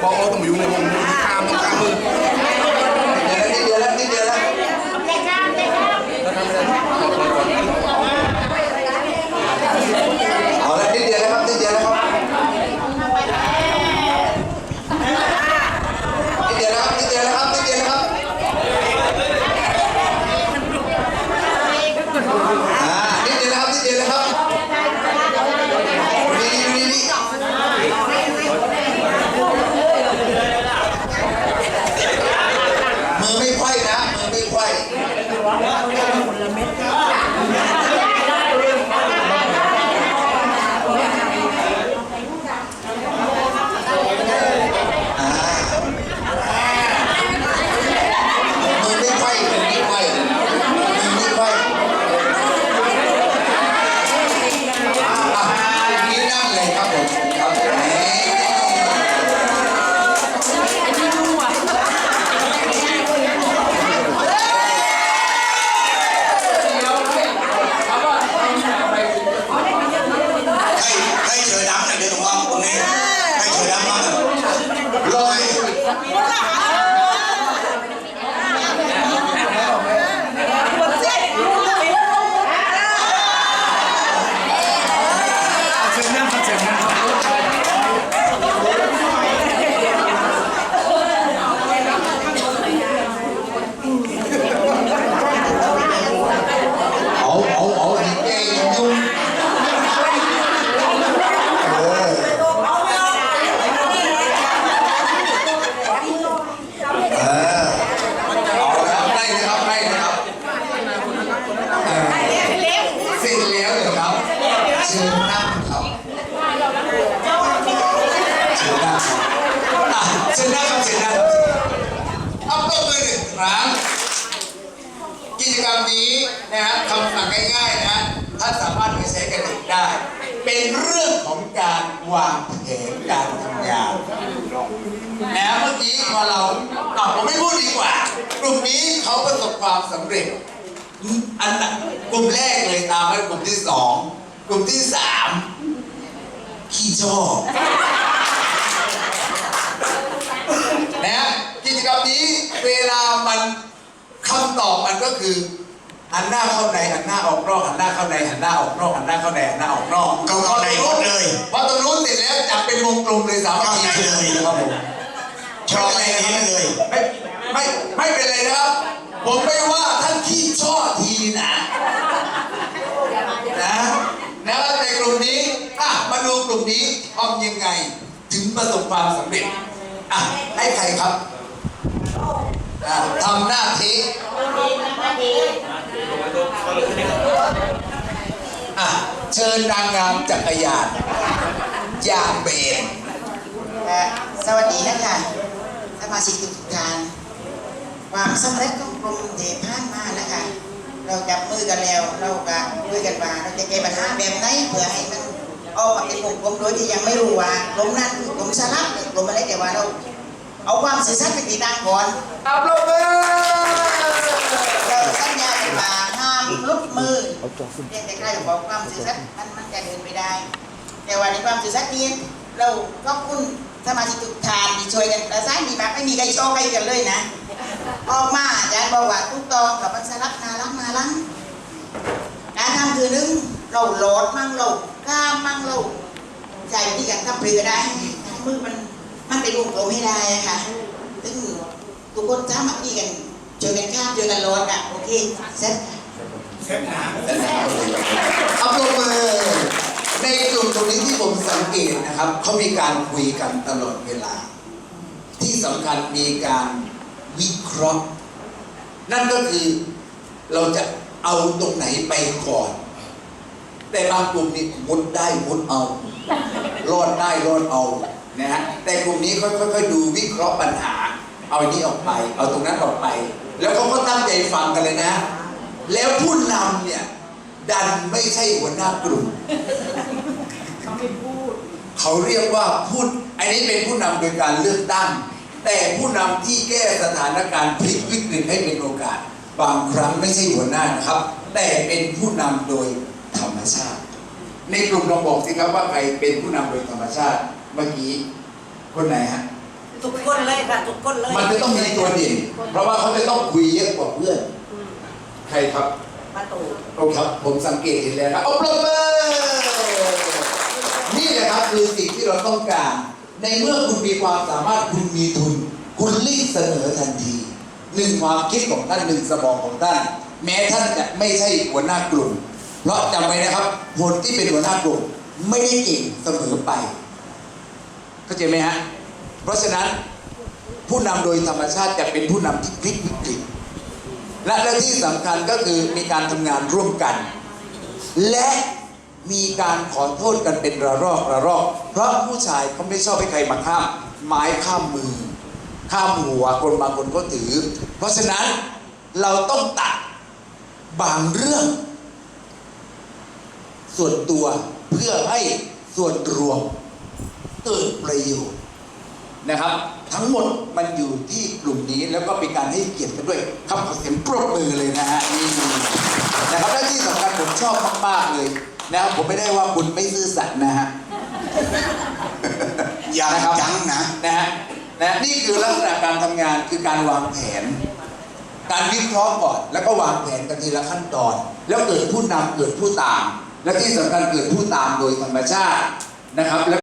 พอเขาต้องอยู่ในวงมือข้ามข้ามมือ นิดเดียวแล้วนิดเดียวแล้วนิดเดียวแล้ว แล้วทำไม่ได้เราเปิดก่อน เอาละนิดเดียวแล้วครับนิดเดียวแล้วครับนิดเดียวแล้วครับนิดเดียวแล้วครับนิดเดียวแล้วครับอ่านิดเดียวแล้วครับนิดเดียวแล้วครับนี่นี่นี่มือไม่ไขว้นะมือไม่ไขว้ อ่ามือไม่ไขว้มือไม่ไขว้มือไม่ไขว้อะ นี่นั่งเลยครับผมครับผมให้ให้เชิญน้ำหน่อยเดี๋ยวผมเอาตรงนี้ให้เชิญน้ำมาหน่อยรอให้ เอาเอาเอาดิแกยุ่งยุ่งเออเออเอาละครับได้เลยครับได้เลยครับเออเสร็จแล้วเหรอครับเชิญนั่งครับเชิญนั่งครับอะเชิญนั่งครับเชิญนั่งครับเอาตบมือหนึ่งครั้ง กิจกรรมนี้นะฮะคำสั่ ง่ายๆนะท่านสามารถไปใช้กันเองได้ เป็นเรื่องของการวางแผนการทำงานนะเมื่อกี้พอเราอะผมไม่พูดดีกว่า กลุ่มนี้เขาประสบความสำเร็จ อันนั้นกลุ่มแรกเลยตามไปกลุ่มที่สองกลุ่มที่สามขี้ชอบนะกิจกรรมนี้เวลามันคำตอบมันก็คือ หันหน้าเข้าในหันหน้าออกนอกหันหน้าเข้าในหันหน้าออกนอกหันหน้าเข้าในหันหน้าออกนอกเข้าเข้าในหมดเลย พอตรงนู้นเสร็จแล้วจับเป็นวงกลมเลยสามารถเข้าในเลยครับผมชอบอะไรนี้เลยไม่ไม่ไม่เป็นไรนะครับ ผมไม่ว่าท่านขี้ชอบทีนะนะนะครับในกลุ่มนี้อะมาดูกลุ่มนี้ทำยังไง ถึงประสบความสำเร็จอะให้ใครครับอะทำหน้าที่อะ เชิญนางงามจักรยานยางเบนและสวัสดีนะคะสมาชิกทุกท่านความสำเร็จของกรมเทพานมานะคะ เราจับมือกันแล้ว เราก็คุยกันว่าเราจะแก้ปัญหาแบบไหนเพื่อให้มันออกมาเป็นวงกลมโดยที่ยังไม่รู้ว่ากลมนั้นคือกลมสลับหรือกลมอะไรแต่ว่าเรา เอาความสื่อสารเป็นตีตั้งก่อนอัพโหลดเลย มลุกมือเพียงแต่ใครจะบอกความสื่อสารมันมันจะเดินไปได้ แต่ว่าในความสื่อสารนี้เราก็คุณสมาชิกทุกท่านที่ช่วยกันประสานดีมากไม่มีใครโชว์ใครกันเลยนะ ออกมาอาจารย์บอกว่าทุกตองกับมันสลับนาลังนาลังการทำคือหนึงเราโหลดมั่งเราข้ามมั่งเราใช้วิธีการทำเรือได้มือมันมันไปรวมตัวไม่ได้อะค่ะซึ่งทุกคนสามารถที่กันช่วยกันข้ามช่วยกันโหลดอะโอเคเสร็จ อัพโหลดเลยในกลุ่มตรงนี้ที่ผมสังเกตนะครับเขามีการคุยกันตลอดเวลา ที่สำคัญมีการวิเคราะห์ นั่นก็คือเราจะเอาตรงไหนไปก่อน แต่บางกลุ่มนี่มุดได้มุดเอา รอดได้รอดเอานะฮะแต่กลุ่มนี้ค่อยๆดูวิเคราะห์ปัญหา เอาอันนี้ออกไป เอาตรงนั้นออกไป แล้วเขาก็ตั้งใจฟังกันเลยนะ แล้วผู้นำเนี่ย ดันไม่ใช่หัวหน้ากลุ่ม เขาเรียกว่าผู้อันนี้เป็นผู้นำโดยการเลือกตั้ง แต่ผู้นำที่แก้สถานการณ์พลิกวิกฤตให้เป็นโอกาส บางครั้งไม่ใช่หัวหน้านะครับ แต่เป็นผู้นำโดยธรรมชาติ ในกลุ่มลองบอกสิครับว่าใครเป็นผู้นำโดยธรรมชาติเมื่อกี้คนไหนฮะคทุกคนเลยค่ะทุกคนเลย มันจะต้องมีตัวเด่นเพราะว่าเขาจะต้องคุยเยอะกว่าเพื่อน ใครครับประตูโอ้ครับ ผมสังเกตเห็นแล้วครับเอาปรบมือนี่แหละครับคือสิ่งที่เราต้องการ ในเมื่อคุณมีความสามารถคุณมีทุน คุณรีบเสนอทันทีหนึ่งความคิดของท่านหนึ่งสมองของท่าน แม้ท่านจะไม่ใช่หัวหน้ากลุ่ม เพราะจำไว้นะครับคนที่เป็นหัวหน้ากลุ่มไม่ได้เก่งเสมอไปเข้าใจไหมฮะเพราะฉะนั้นผู้นำโดยธรรมชาติจะเป็นผู้นำที่พลิกวิกฤต และและที่สำคัญก็คือมีการทำงานร่วมกัน และมีการขอโทษกันเป็นระลอกระลอก เพราะผู้ชายเขาไม่ชอบให้ใครมาข้ามไม้ข้ามมือ ข้ามหัวคนบางคนก็ถือ เพราะฉะนั้นเราต้องตัดบางเรื่อง ส่วนตัวเพื่อให้ส่วนรวมเกิดประโยชน์นะครับ ทั้งหมดมันอยู่ที่กลุ่มนี้แล้วก็เป็นการให้เกียรติกันด้วยคำขอเสียงปรบมือเลยนะฮะนี่นะครับและที่สำคัญผมชอบมากๆเลยนะครับผมไม่ได้ว่าคุณไม่ซื่อสัตย์นะฮะอย่านะครับยั้งนะนะฮะนะนี่คือลักษณะการทำงานคือการวางแผน การวิเคราะห์ก่อน แล้วก็วางแผนกันทีละขั้นตอน แล้วเกิดผู้นำเกิดผู้ตาม และที่สำคัญเกิดผู้ตามโดยธรรมชาตินะครับ